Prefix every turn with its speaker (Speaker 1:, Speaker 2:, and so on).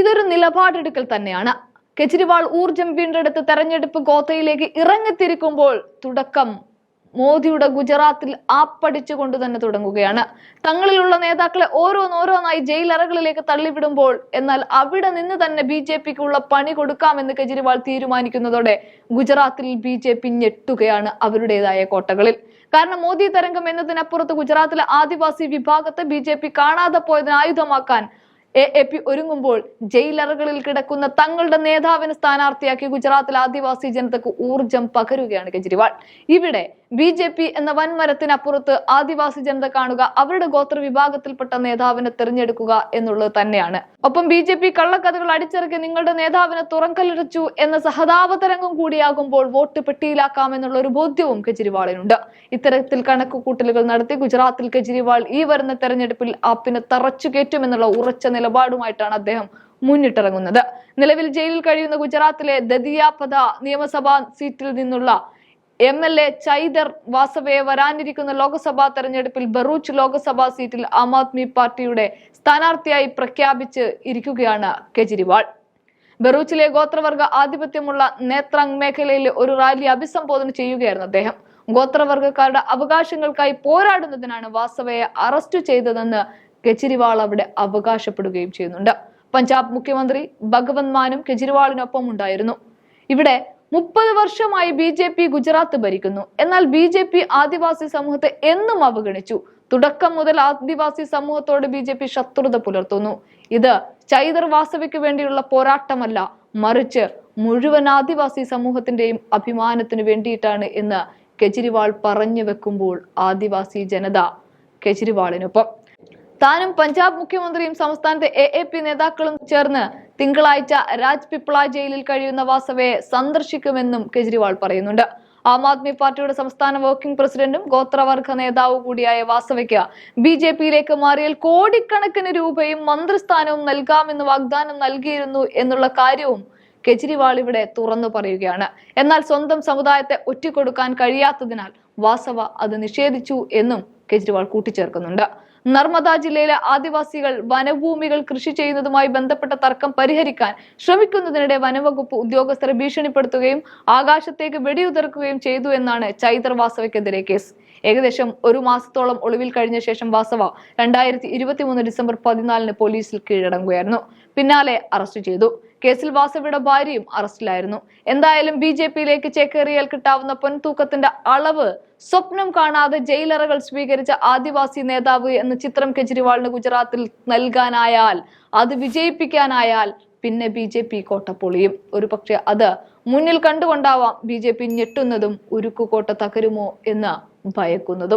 Speaker 1: ഇതൊരു നിലപാടെടുക്കൽ തന്നെയാണ് കെജ്രിവാൾ ഊർജം വീണ്ടെടുത്ത് തെരഞ്ഞെടുപ്പ് ഗോത്തയിലേക്ക് ഇറങ്ങിത്തിരിക്കുമ്പോൾ തുടക്കം മോദിയുടെ ഗുജറാത്തിൽ കൊണ്ട് തന്നെ തുടങ്ങുകയാണ് തങ്ങളിലുള്ള നേതാക്കളെ ഓരോന്നോരോന്നായി ജയിലറകളിലേക്ക് തള്ളിവിടുമ്പോൾ എന്നാൽ അവിടെ നിന്ന് തന്നെ ബി ജെ പിക്കുള്ള പണി കൊടുക്കാമെന്ന് കെജ്രിവാൾ തീരുമാനിക്കുന്നതോടെ ഗുജറാത്തിൽ ബി ജെ പി ഞെട്ടുകയാണ് അവരുടേതായ കോട്ടകളിൽ കാരണം മോദി തരംഗം എന്നതിനപ്പുറത്ത് ഗുജറാത്തിലെ ആദിവാസി വിഭാഗത്തെ ബി ജെ പി കാണാതെ പോയതിന് ആയുധമാക്കാൻ എ എ പി ഒരുങ്ങുമ്പോൾ ജയിലറുകളിൽ കിടക്കുന്ന തങ്ങളുടെ നേതാവിന് സ്ഥാനാർത്ഥിയാക്കി ഗുജറാത്തിൽ ആദിവാസി ജനതക്ക് ഊർജം പകരുകയാണ് കെജ്രിവാൾ ഇവിടെ ബി ജെ പി എന്ന വൻമരത്തിനപ്പുറത്ത് ആദിവാസി ജനത കാണുക അവരുടെ ഗോത്ര വിഭാഗത്തിൽപ്പെട്ട നേതാവിനെ തിരഞ്ഞെടുക്കുക എന്നുള്ളത് തന്നെയാണ് ഒപ്പം ബി ജെ പി കള്ളക്കഥകൾ അടിച്ചിറക്കി നിങ്ങളുടെ നേതാവിനെ തുറങ്കലിടച്ചു എന്ന സഹതാപതരംഗം കൂടിയാകുമ്പോൾ വോട്ട് പെട്ടിയിലാക്കാം എന്നുള്ള ഒരു ബോധ്യവും കെജ്രിവാളിനുണ്ട് ഇത്തരത്തിൽ കണക്കുകൂട്ടലുകൾ നടത്തി ഗുജറാത്തിൽ കെജ്രിവാൾ ഈ വരുന്ന തെരഞ്ഞെടുപ്പിൽ ആപ്പിനെ തറച്ചു കയറ്റുമെന്നുള്ള ഉറച്ച നിലപാടുമായിട്ടാണ് അദ്ദേഹം മുന്നിട്ടിറങ്ങുന്നത് നിലവിൽ ജയിലിൽ കഴിയുന്ന ഗുജറാത്തിലെ ദതിയാപദ നിയമസഭാ സീറ്റിൽ നിന്നുള്ള എം എൽ എ ചൈദർ വാസവയെ വരാനിരിക്കുന്ന ലോക്സഭാ തെരഞ്ഞെടുപ്പിൽ ബറൂച്ച് ലോക്സഭാ സീറ്റിൽ ആം ആദ്മി പാർട്ടിയുടെ സ്ഥാനാർത്ഥിയായി പ്രഖ്യാപിച്ച് ഇരിക്കുകയാണ് കെജ്രിവാൾ ബറൂച്ചിലെ ഗോത്രവർഗ ആധിപത്യമുള്ള നേത്രാങ് മേഖലയിൽ ഒരു റാലി അഭിസംബോധന ചെയ്യുകയായിരുന്നു അദ്ദേഹം ഗോത്രവർഗക്കാരുടെ അവകാശങ്ങൾക്കായി പോരാടുന്നതിനാണ് വാസവയെ അറസ്റ്റ് ചെയ്തതെന്ന് കെജ്രിവാൾ അവിടെ അവകാശപ്പെടുകയും ചെയ്യുന്നുണ്ട് പഞ്ചാബ് മുഖ്യമന്ത്രി ഭഗവന്ത് മാനും കെജ്രിവാളിനൊപ്പം ഉണ്ടായിരുന്നു ഇവിടെ മുപ്പത് വർഷമായി ബി ജെ പി ഗുജറാത്ത് ഭരിക്കുന്നു എന്നാൽ ബി ജെ പി ആദിവാസി സമൂഹത്തെ എന്നും അവഗണിച്ചു തുടക്കം മുതൽ ആദിവാസി സമൂഹത്തോട് ബി ജെ പി ശത്രുത പുലർത്തുന്നു ഇത് ചൈതർ വാസവയ്ക്ക് വേണ്ടിയുള്ള പോരാട്ടമല്ല മറിച്ച് മുഴുവൻ ആദിവാസി സമൂഹത്തിന്റെയും അഭിമാനത്തിന് വേണ്ടിയിട്ടാണ് എന്ന് കെജ്രിവാൾ പറഞ്ഞു വെക്കുമ്പോൾ ആദിവാസി ജനത കെജ്രിവാളിനൊപ്പം താനും പഞ്ചാബ് മുഖ്യമന്ത്രിയും സംസ്ഥാനത്തെ എ എ പി നേതാക്കളും ചേർന്ന് തിങ്കളാഴ്ച രാജ്പിപ്ള ജയിലിൽ കഴിയുന്ന വാസവയെ സന്ദർശിക്കുമെന്നും കെജ്രിവാൾ പറയുന്നുണ്ട് ആം ആദ്മി പാർട്ടിയുടെ സംസ്ഥാന വർക്കിംഗ് പ്രസിഡന്റും ഗോത്രവർഗ നേതാവും കൂടിയായ വാസവയ്ക്ക് ബി ജെ പിയിലേക്ക് മാറിയാൽ കോടിക്കണക്കിന് രൂപയും മന്ത്രിസ്ഥാനവും നൽകാമെന്ന് വാഗ്ദാനം നൽകിയിരുന്നു എന്നുള്ള കാര്യവും കെജ്രിവാൾ ഇവിടെ തുറന്നു പറയുകയാണ് എന്നാൽ സ്വന്തം സമുദായത്തെ ഒറ്റിക്കൊടുക്കാൻ കഴിയാത്തതിനാൽ വാസവ അത് നിഷേധിച്ചു എന്നും കെജ്രിവാൾ കൂട്ടിച്ചേർക്കുന്നുണ്ട് നർമ്മദ ജില്ലയിലെ ആദിവാസികൾ വനഭൂമികൾ കൃഷി ചെയ്യുന്നതുമായി ബന്ധപ്പെട്ട തർക്കം പരിഹരിക്കാൻ ശ്രമിക്കുന്നതിനിടെ വനവകുപ്പ് ഉദ്യോഗസ്ഥരെ ഭീഷണിപ്പെടുത്തുകയും ആകാശത്തേക്ക് വെടിയുതിർക്കുകയും ചെയ്തു എന്നാണ് ചൈതർ വാസവയ്ക്കെതിരെ കേസ് ഏകദേശം ഒരു മാസത്തോളം ഒളിവിൽ കഴിഞ്ഞ ശേഷം വാസവ രണ്ടായിരത്തി ഇരുപത്തിമൂന്ന് ഡിസംബർ പതിനാലിന് പോലീസിൽ കീഴടങ്ങുകയായിരുന്നു പിന്നാലെ അറസ്റ്റ് ചെയ്തു കേസിൽ വാസവിയുടെ ഭാര്യയും അറസ്റ്റിലായിരുന്നു എന്തായാലും ബി ജെ പിയിലേക്ക് ചേക്കേറിയാൽ കിട്ടാവുന്ന പൊൻതൂക്കത്തിന്റെ അളവ് സ്വപ്നം കാണാതെ ജയിലറുകൾ സ്വീകരിച്ച ആദിവാസി നേതാവ് എന്ന ചിത്രം കെജ്രിവാളിന് ഗുജറാത്തിൽ നൽകാനായാൽ അത് വിജയിപ്പിക്കാനായാൽ പിന്നെ ബി ജെ പി കോട്ട പൊളിയും ഒരു പക്ഷെ അത് മുന്നിൽ കണ്ടുകൊണ്ടാവാം ബി ജെ പി ഞെട്ടുന്നതും ഉരുക്കുകോട്ട തകരുമോ എന്ന് ഭയക്കുന്നതും